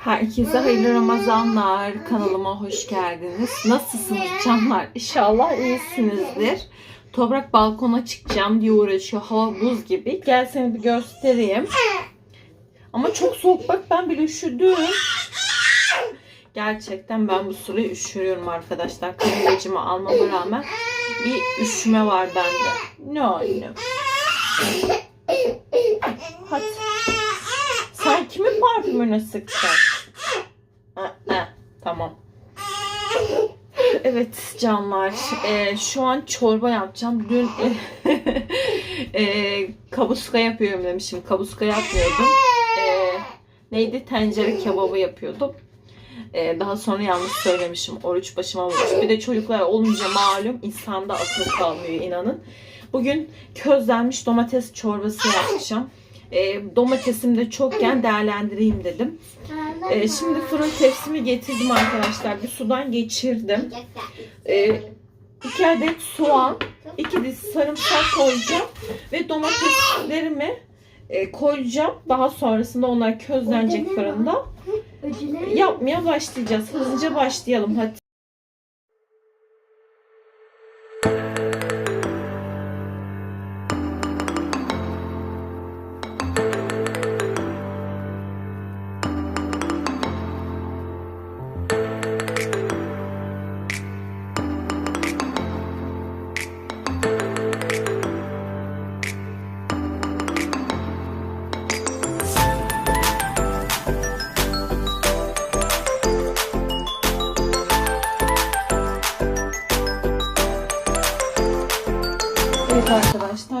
Herkese hayırlı Ramazanlar. Kanalıma hoş geldiniz. Nasılsınız canlar? İnşallah iyisinizdir. Toprak balkona çıkacağım diye uğraşıyor. Hava buz gibi. Gel seni bir göstereyim. Ama çok soğuk bak ben bile üşüdüm. Gerçekten ben bu sırayı üşüyorum arkadaşlar. Kıyafetimi almama rağmen bir üşüme var bende. No no. Hadi. Sen kimin parfümünü sıktın? Tamam. Evet canlar, e, şu an çorba yapacağım. Dün e, kabuska yapıyorum demişim. Kabuska yapmıyordum. E, neydi? Tencere kebabı yapıyordum. E, daha sonra yanlış söylemişim. Oruç başıma vurmuş. Bir de çocuklar olunca malum insanda akıl kalmıyor inanın. Bugün közlenmiş domates çorbası yapacağım. E, domatesim de çokken değerlendireyim dedim. E, şimdi fırın tepsimi getirdim arkadaşlar. Bir sudan geçirdim. E, iki adet soğan, iki diş sarımsak koyacağım. Ve domateslerimi e, koyacağım. Daha sonrasında onlar közlenecek fırında. Yapmaya başlayacağız. Hızlıca başlayalım hadi.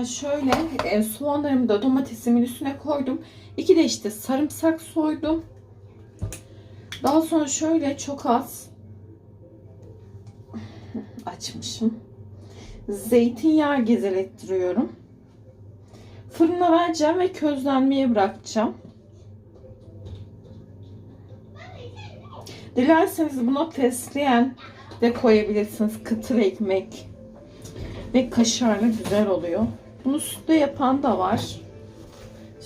Arkadaşlar şöyle e, soğanlarımı da domatesimin üstüne koydum. İki de işte sarımsak soydum. Daha sonra şöyle çok az açmışım. Zeytinyağı gezelettiriyorum. Fırına vereceğim ve közlenmeye bırakacağım. Dilerseniz buna fesleğen de koyabilirsiniz. Kıtır ekmek ve kaşarlı güzel oluyor. Bunu sütle yapan da var.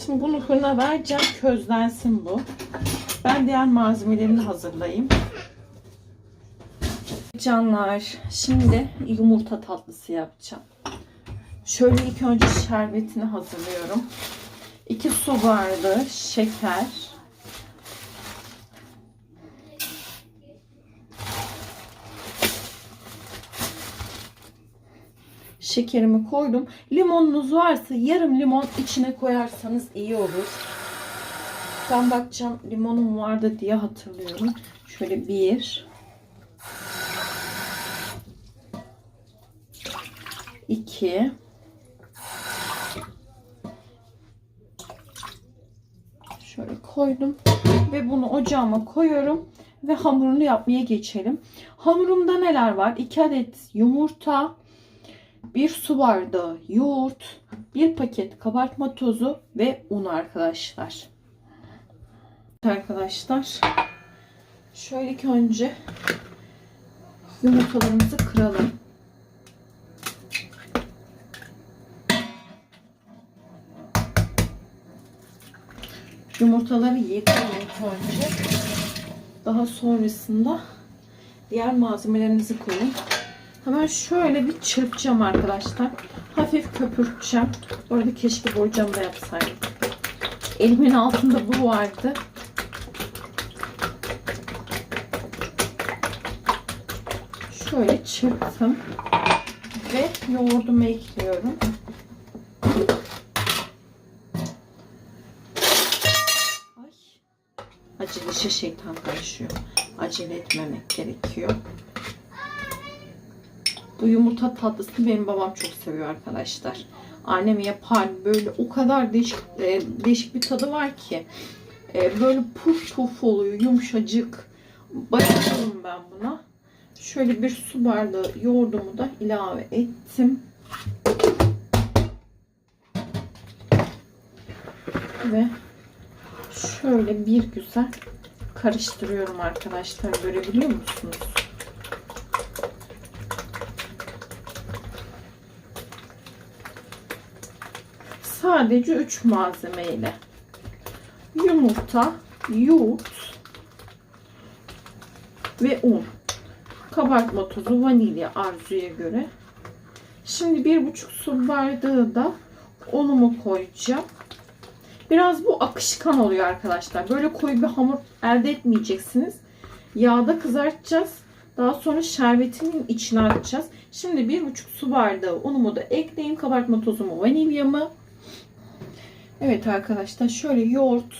Şimdi bunu fırına vereceğim. Közlensin bu. Ben diğer malzemelerini hazırlayayım. Canlar şimdi yumurta tatlısı yapacağım. Şöyle ilk önce şerbetini hazırlıyorum. 2 su bardağı şeker. Şekerimi koydum. Limonunuz varsa yarım limon içine koyarsanız iyi olur. Ben bakacağım limonum vardı diye hatırlıyorum. Şöyle bir. iki. Şöyle koydum. Ve bunu ocağıma koyuyorum. Ve hamurunu yapmaya geçelim. Hamurumda neler var? 2 adet yumurta, bir su bardağı yoğurt, bir paket kabartma tozu ve un arkadaşlar. Arkadaşlar şöyle ilk önce yumurtalarımızı kıralım. Yumurtaları yıkayalım ilk önce. Daha sonrasında diğer malzemelerinizi koyun. Hemen şöyle bir çırpacağım arkadaşlar. Hafif köpürteceğim. Bu arada keşke borcamda yapsaydım. Elimin altında bu vardı. Şöyle çırptım. Ve yoğurdumu ekliyorum. Ay. Acele işe şeytan karışıyor. Acele etmemek gerekiyor. Bu yumurta tatlısını benim babam çok seviyor arkadaşlar. Annem yapar böyle o kadar değişik e, değişik bir tadı var ki. E, böyle puf puf oluyor yumuşacık. Bayılıyorum ben buna. Şöyle bir su bardağı yoğurdumu da ilave ettim. Ve şöyle bir güzel karıştırıyorum arkadaşlar. Görebiliyor musunuz? Sadece 3 malzeme ile yumurta, yoğurt, ve un. Kabartma tozu, vanilya arzuya göre. Şimdi bir buçuk su bardağı da unumu koyacağım. Biraz bu akışkan oluyor arkadaşlar. Böyle koyu bir hamur elde etmeyeceksiniz. Yağda kızartacağız. Daha sonra şerbetinin içine atacağız. Şimdi bir buçuk su bardağı unumu da ekleyeyim. Kabartma tozumu, vanilyamı. Evet arkadaşlar şöyle yoğurt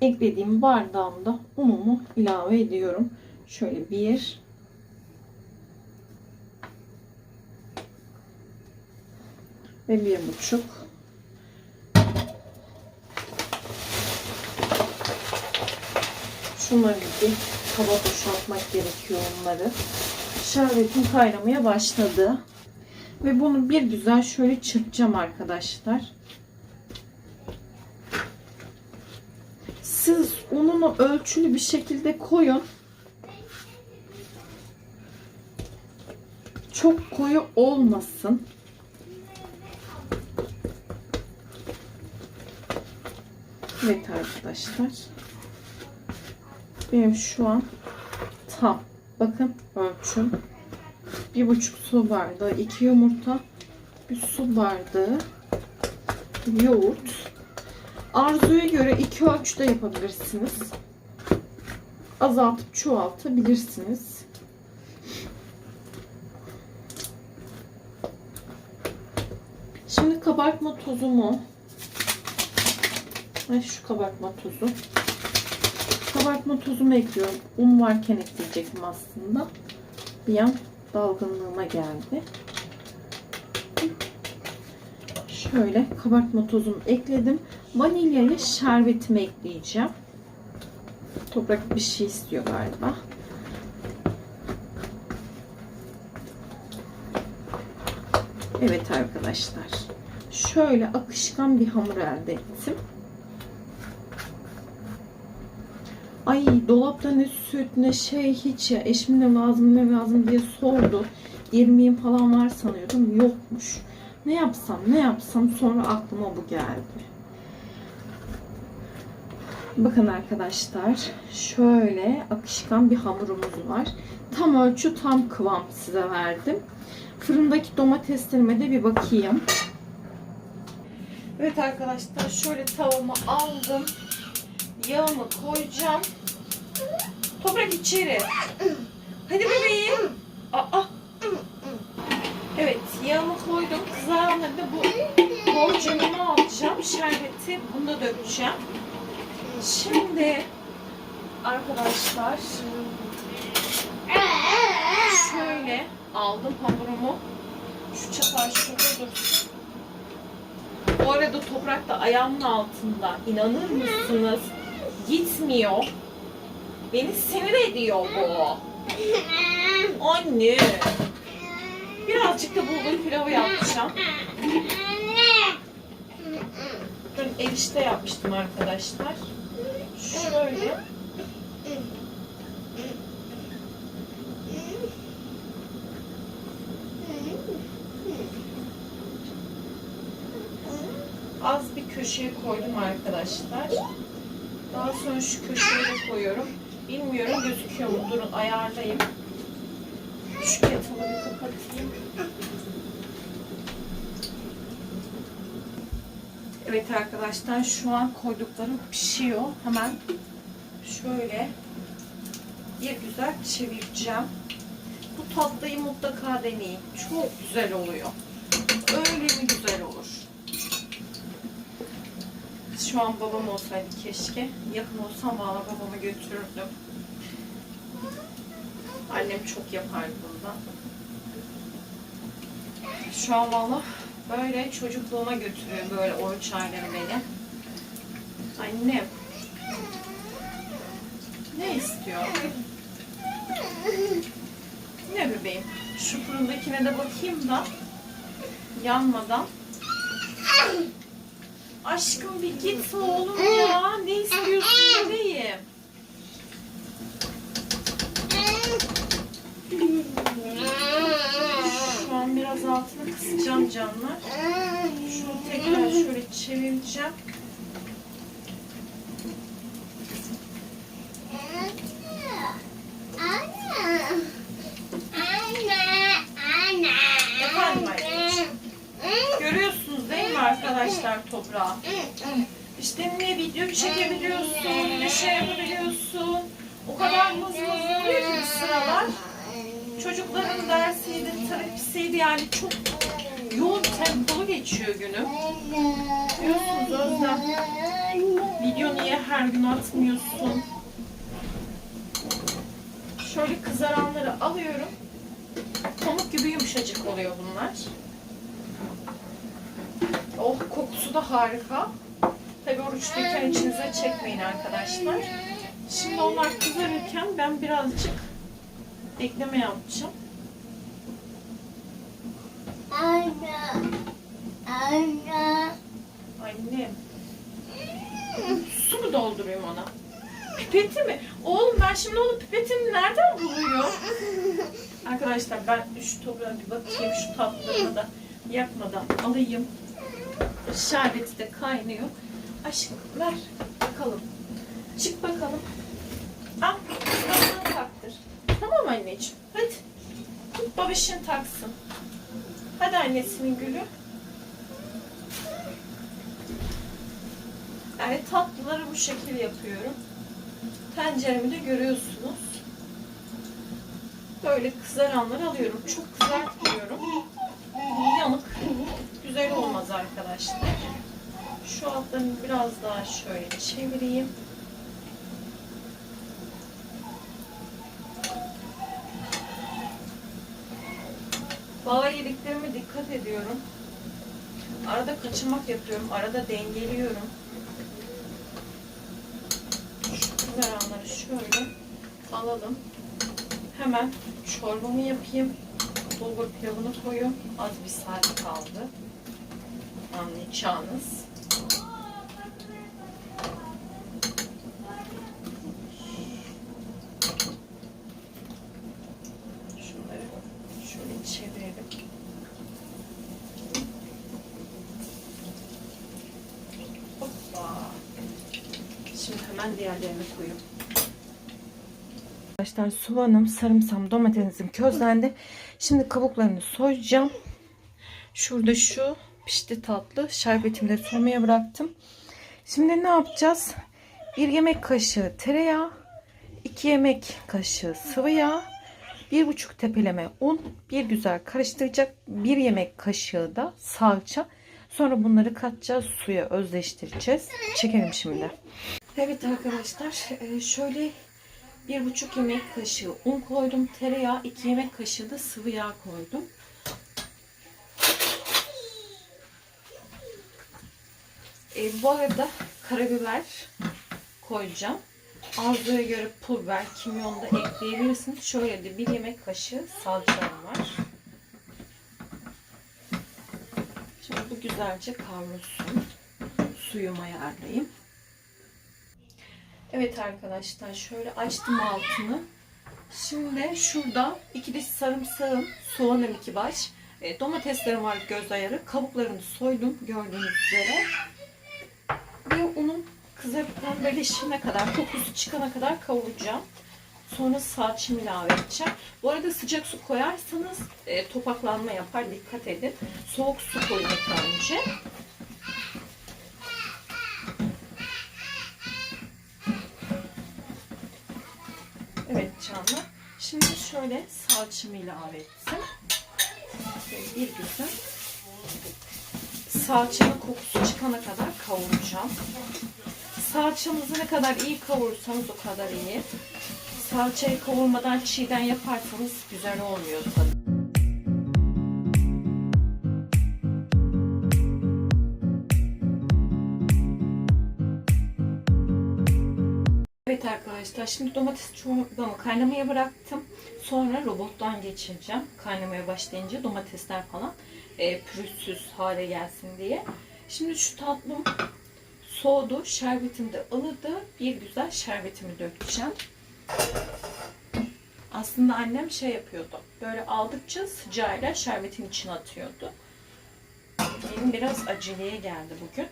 eklediğim bardağımda unumu ilave ediyorum. Şöyle bir ve bir buçuk. Şunları bir kaba boşaltmak gerekiyor onları. Şerbetim kaynamaya başladı. Ve bunu bir güzel şöyle çırpacağım arkadaşlar. Siz ununu ölçülü bir şekilde koyun. Çok koyu olmasın. Evet arkadaşlar. Benim şu an tam. Bakın ölçüm. Bir buçuk su bardağı, iki yumurta, bir su bardağı yoğurt. Arzuya göre iki ölçüde yapabilirsiniz. Azaltıp çoğaltabilirsiniz. Şimdi kabartma tozumu ve şu kabartma tozu. Kabartma tozumu ekliyorum. Un varken ekleyecektim aslında. Bir an dalgınlığıma geldi. Şöyle kabartma tozumu ekledim. Vanilya ile şerbetimi ekleyeceğim. Toprak bir şey istiyor galiba. Evet arkadaşlar. Şöyle akışkan bir hamur elde ettim. Ay dolapta ne süt ne şey hiç ya eşim ne lazım ne lazım diye sordu. İrmiğim falan var sanıyordum. Yokmuş. Ne yapsam ne yapsam sonra aklıma bu geldi. Bakın arkadaşlar şöyle akışkan bir hamurumuz var. Tam ölçü tam kıvam size verdim. Fırındaki domateslerime de bir bakayım. Evet arkadaşlar şöyle tavamı aldım. Yağımı koyacağım. Toprak içeri. Hadi bebeğim. Aa. Evet yağımı koydum. Kızarmadı bu borcumu alacağım. Şerbeti bunu da dökeceğim. Şimdi arkadaşlar şöyle aldım hamurumu. Şu çatal şurada dursun. Bu arada toprak da ayağımın altında. İnanır mısınız? Gitmiyor. Beni sinir ediyor bu. Anne. Birazcık da bulgur pilavı yapacağım. Dün erişte yapmıştım arkadaşlar. Az bir köşeye koydum arkadaşlar. Daha sonra şu köşeye de koyuyorum. Bilmiyorum gözüküyor mu? Durun ayarlayayım. Şu kettle'ı kapatayım. Evet arkadaşlar şu an koyduklarım pişiyor. Hemen şöyle bir güzel çevireceğim. Bu tatlıyı mutlaka deneyin. Çok güzel oluyor. Öyle mi güzel olur. Şu an babam olsaydı keşke. Yakın olsam valla babamı götürürdüm. Annem çok yapardı bundan. Şu an valla böyle çocukluğuma götürüyor böyle oruç ayları beni. Annem. Ne istiyor? Ne bebeğim? Şu fırındakine de bakayım da yanmadan. Aşkım bir git oğlum ya. Ne istiyorsun bebeğim? biraz altını kısacağım canlar. Şunu tekrar şöyle çevireceğim. Görüyorsunuz değil mi arkadaşlar toprağı? İşte ne video çekebiliyorsun, ne şey yapabiliyorsun. O kadar mızmız oluyor ki bu sıralar. Çocukların da terapisiydi yani çok yoğun tempolu geçiyor günüm. Diyorsunuz Özlem, video niye her gün atmıyorsun? Şöyle kızaranları alıyorum. Pamuk gibi yumuşacık oluyor bunlar. Oh kokusu da harika. Tabii oruçluyken içinize çekmeyin arkadaşlar. Şimdi onlar kızarırken ben birazcık ekleme yapacağım. Annem. Su mu doldurayım ona? Pipeti mi? Oğlum ben şimdi onun pipetini nereden buluyorum? Arkadaşlar ben şu toprağa bir bakayım şu tatlarını da yakmadan alayım. Şerbeti de kaynıyor. Aşkım ver bakalım. Çık bakalım. Al. Babasını taktır. Tamam anneciğim. Hadi. Tut babişin taksın. Hadi annesinin gülü. Yani tatlıları bu şekil yapıyorum. Tenceremi de görüyorsunuz. Böyle kızaranları alıyorum. Çok kızartmıyorum. Yanık. Güzel olmaz arkadaşlar. Şu altlarını biraz daha şöyle çevireyim. Bağ yediklerime dikkat ediyorum. Arada kaçırmak yapıyorum. Arada dengeliyorum. Şu kızaranları şöyle alalım. Hemen çorbamı yapayım. Bulgur pilavını koyuyorum. Az bir saat kaldı. Anlayacağınız. Şunları şöyle çevirelim. Hoppa. Şimdi hemen diğerlerini koyuyorum. Arkadaşlar soğanım, sarımsam, domatesim közlendi. Şimdi kabuklarını soyacağım. Şurada şu pişti tatlı. Şerbetimi de soğumaya bıraktım. Şimdi ne yapacağız? Bir yemek kaşığı tereyağı, iki yemek kaşığı sıvı yağ, bir buçuk tepeleme un, bir güzel karıştıracak, bir yemek kaşığı da salça. Sonra bunları katacağız, suya özleştireceğiz. Çekelim şimdi. Evet arkadaşlar, e, şöyle bir buçuk yemek kaşığı un koydum. Tereyağı iki yemek kaşığı da sıvı yağ koydum. E, bu arada karabiber koyacağım. Arzuya göre pul biber, kimyon da ekleyebilirsiniz. Şöyle de bir yemek kaşığı salçam var. Şimdi bu güzelce kavrulsun. Suyumu ayarlayayım. Evet arkadaşlar şöyle açtım altını. Şimdi şurada iki diş sarımsağım, soğanım iki baş, e, domateslerim var göz ayarı, kabuklarını soydum gördüğünüz üzere. Ve unun kızarıp pembeleşene kadar, kokusu çıkana kadar kavuracağım. Sonra salçamı ilave edeceğim. Bu arada sıcak su koyarsanız e, topaklanma yapar. Dikkat edin. Soğuk su koyun önce. Canlı. Şimdi şöyle salçamı ilave ettim. Bir güzel salçanın kokusu çıkana kadar kavuracağım. Salçamızı ne kadar iyi kavurursanız o kadar iyi. Salçayı kavurmadan çiğden yaparsanız güzel olmuyor tadı. Arkadaşlar şimdi domates çorbamı kaynamaya bıraktım. Sonra robottan geçireceğim. Kaynamaya başlayınca domatesler falan e, pürüzsüz hale gelsin diye. Şimdi şu tatlım soğudu. Şerbetim de ılıdı. Bir güzel şerbetimi dökeceğim. Aslında annem şey yapıyordu. Böyle aldıkça sıcağıyla şerbetin içine atıyordu. Benim biraz aceleye geldi bugün.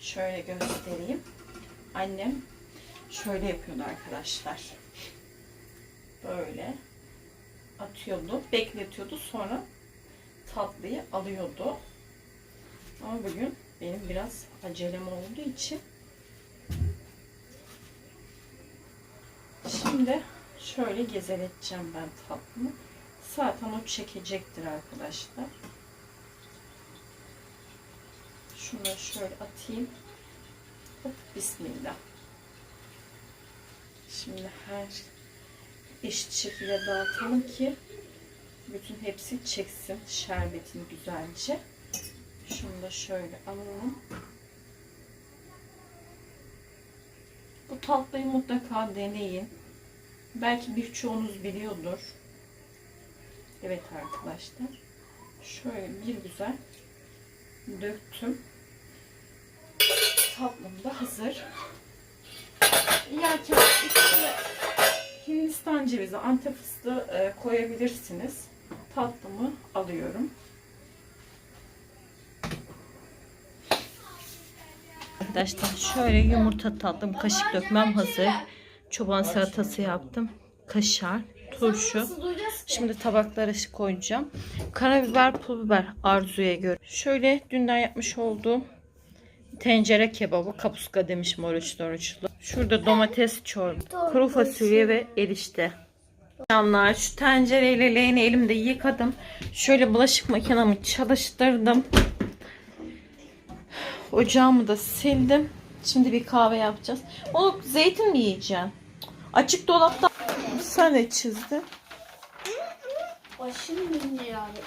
Şöyle göstereyim. Annem şöyle yapıyordu arkadaşlar. Böyle atıyordu, bekletiyordu. Sonra tatlıyı alıyordu. Ama bugün benim biraz acelem olduğu için. Şimdi şöyle gezeleteceğim ben tatlımı. Zaten o çekecektir arkadaşlar. Şunları şöyle atayım. Hop, bismillah. Şimdi her eşit şekilde dağıtalım ki bütün hepsi çeksin şerbetini güzelce. Şunu da şöyle alalım. Bu tatlıyı mutlaka deneyin. Belki birçoğunuz biliyordur. Evet arkadaşlar. Şöyle bir güzel döktüm. Tatlım da hazır. Yerken Hindistan cevizi, antep fıstığı e, koyabilirsiniz. Tatlımı alıyorum. Arkadaşlar şöyle yumurta tatlım, kaşık dökmem hazır. Çoban salatası yaptım. Kaşar, turşu. Şimdi tabaklara koyacağım. Karabiber, pul biber arzuya göre. Şöyle dünden yapmış olduğum tencere kebabı, kapuska demişim oruçlu oruçlu. Şurada domates çorba, kuru fasulye ve erişte. Canlar şu tencereyle leğeni elimde yıkadım. Şöyle bulaşık makinemi çalıştırdım. Ocağımı da sildim. Şimdi bir kahve yapacağız. O zeytin mi yiyeceksin? Açık dolapta sen ne çizdin? Başım dönüyor abi.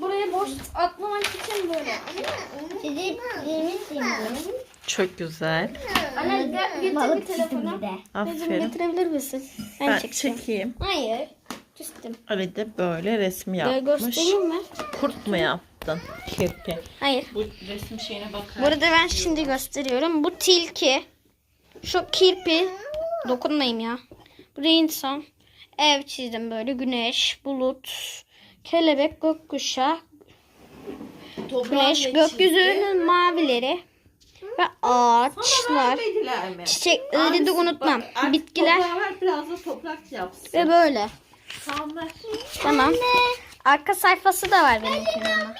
Buraya boş atmamak için böyle. Çok güzel. Anne gel getir bir telefonu. Bizim Aferin. getirebilir misin? Ben, Ben çekeceğim. çekeyim. Hayır. Küstüm. Ali de böyle resim Böyle yapmış. göstereyim mi? Kurt mu yaptın? Kirpi. Hayır. Bu resim şeyine bakar. Burada ben şimdi gösteriyorum. Bu tilki. Şu kirpi. Dokunmayayım ya. Buraya insan. Ev çizdim böyle. Güneş, bulut, kelebek, gökkuşağı, güneş, gökyüzünün mavileri ve ağaçlar. Çiçekleri de unutmam. Bitkiler ver biraz da toprak yapsın. ve böyle. Tamam. Arka sayfası da var benimkinin ama.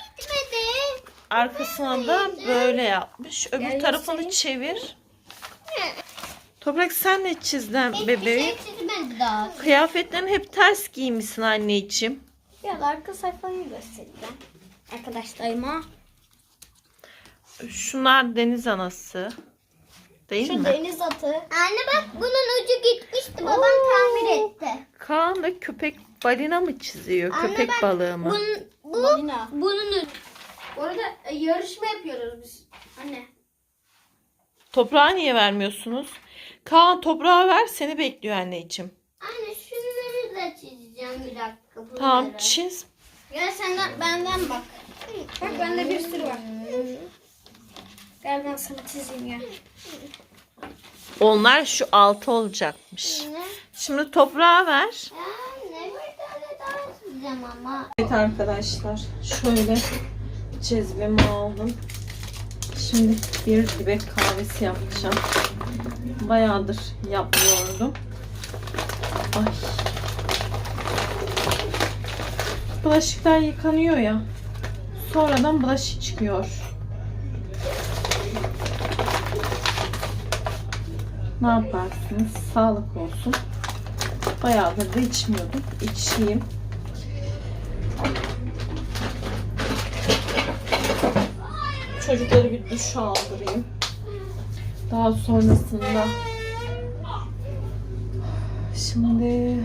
Arkasına da böyle yapmış. Öbür Gel tarafını göstereyim. çevir. Toprak sen ne çizdin bebeğim? daha. Kıyafetlerini hep ters giymişsin anneciğim. Biraz arka sayfayı göstereceğim. Arkadaşlarıma. Şunlar deniz anası. Değil Şu mi? deniz atı. Anne bak bunun ucu gitmişti. Babam tamir etti. Kaan da köpek balina mı çiziyor? Anne köpek bak, balığı mı? Bunun, bu, bunun ucu. Bu arada e, yarışma yapıyoruz biz. Anne. Toprağı niye vermiyorsunuz? Kaan toprağı ver seni bekliyor anneciğim. Anne şunları da çizeceğim bir dakika. Tamam çiz. Gel senden benden bak. Bak bende bir sürü var. Gel ben sana çizeyim ya. Onlar şu altı olacakmış. Şimdi toprağı ver. Anne bir tane daha çizeceğim ama. Evet arkadaşlar şöyle cezvemi aldım. Şimdi bir dibek kahvesi yapacağım. Bayağıdır yapmıyordum. Ay. Bulaşıklar yıkanıyor ya. Sonradan bulaşık çıkıyor. Ne yaparsınız? Sağlık olsun. Bayağıdır da içmiyordum. İçeyim. Çocukları bir duş aldırayım. Daha sonrasında şimdi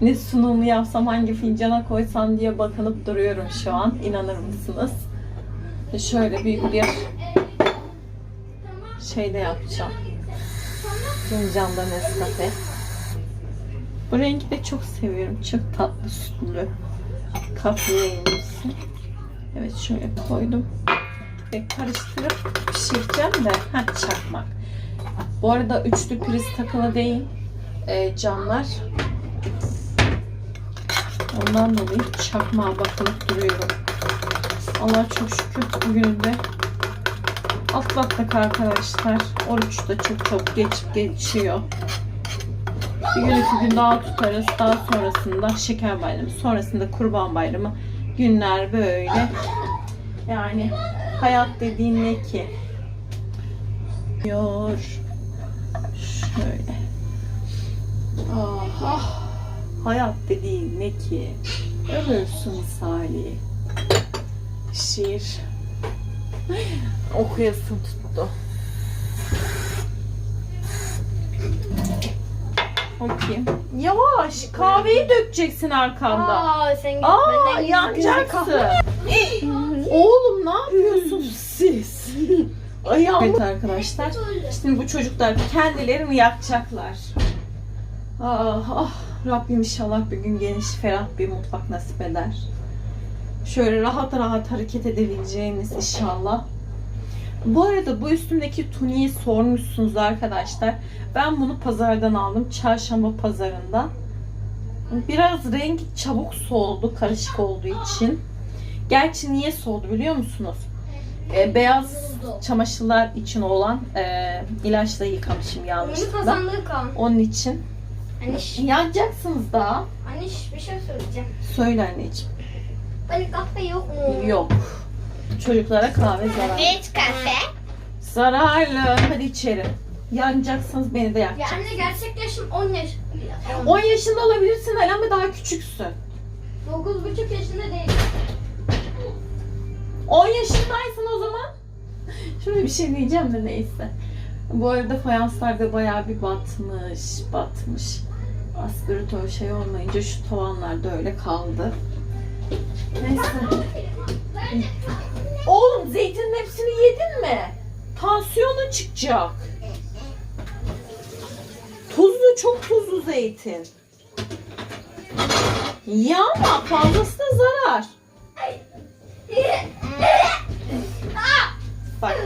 ne sunumu yapsam hangi fincana koysam diye bakınıp duruyorum şu an. İnanır mısınız? Şöyle büyük bir şey de yapacağım. Fincanda Nescafe. Bu rengi de çok seviyorum. Çok tatlı sütlü. Kahve. Evet şöyle koydum. Ve karıştırıp pişireceğim de. Heh, çakmak. Bu arada üçlü priz takılı değil. E, camlar. Ondan dolayı çakmağa bakınıp duruyorum. Allah çok şükür bugün de atlattık arkadaşlar. Oruç da çok çok geçip geçiyor. Bir gün iki gün daha tutarız. Daha sonrasında şeker bayramı, sonrasında kurban bayramı günler böyle Yani hayat dediğin ne ki? Yor. Şöyle. Ah, ah. Hayat dediğin ne ki? Ölürsün misali. Şiir. Okuyasın tuttu. Okuyayım. Yavaş kahveyi dökeceksin arkanda. Aa sen git. Aa benden yanacaksın. Oğlum ne yapıyorsunuz siz? Ayağım. Evet arkadaşlar. Şimdi bu çocuklar kendilerini yakacaklar. Ah ah Rabbim inşallah bir gün geniş ferah bir mutfak nasip eder. Şöyle rahat rahat hareket edebileceğimiz inşallah. Bu arada bu üstümdeki tuniği sormuşsunuz arkadaşlar. Ben bunu pazardan aldım. Çarşamba pazarından. Biraz rengi çabuk soldu karışık olduğu için. Gerçi niye soldu biliyor musunuz? Ee, beyaz çamaşırlar için olan e, ilaçla yıkamışım yanlışlıkla. Onun için. Aniş, Yanacaksınız daha. Aniş bir şey söyleyeceğim. Söyle anneciğim. Böyle kahve yok mu? Yok. Çocuklara kahve zararlı. Evet kahve. Zararlı. Hadi içeri. Yanacaksınız beni de Ya yakacaksınız. anne gerçek yaşım 10 yaş. 10 yaşında olabilirsin Hala ama daha küçüksün. 9,5 yaşında değil. 10 yaşındaysın o zaman. Şöyle bir şey diyeceğim de neyse. Bu arada fayanslar da bayağı bir batmış, batmış. Aspiratör şey olmayınca şu tavanlar da öyle kaldı. Neyse. Oğlum zeytinin hepsini yedin mi? Tansiyonun çıkacak. Tuzlu, çok tuzlu zeytin. Ya ama fazlası da zarar. Bak.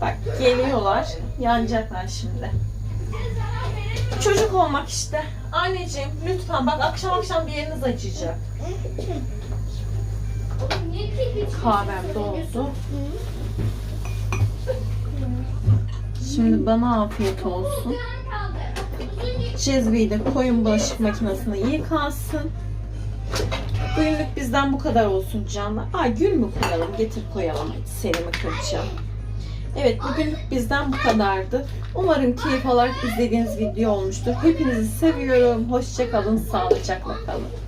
Bak geliyorlar. Yanacaklar şimdi. Çocuk olmak işte. Anneciğim lütfen bak akşam akşam bir yeriniz acıyacak. Kahvem doldu. Şimdi bana afiyet olsun. Cezveyi de koyun bulaşık makinesine yıkansın. Bugünlük bizden bu kadar olsun canlar. Ay gül mü koyalım? Getir koyalım. Hadi Selim'i kıracağım. Evet bugünlük bizden bu kadardı. Umarım keyif alarak izlediğiniz video olmuştur. Hepinizi seviyorum. Hoşçakalın. Sağlıcakla kalın.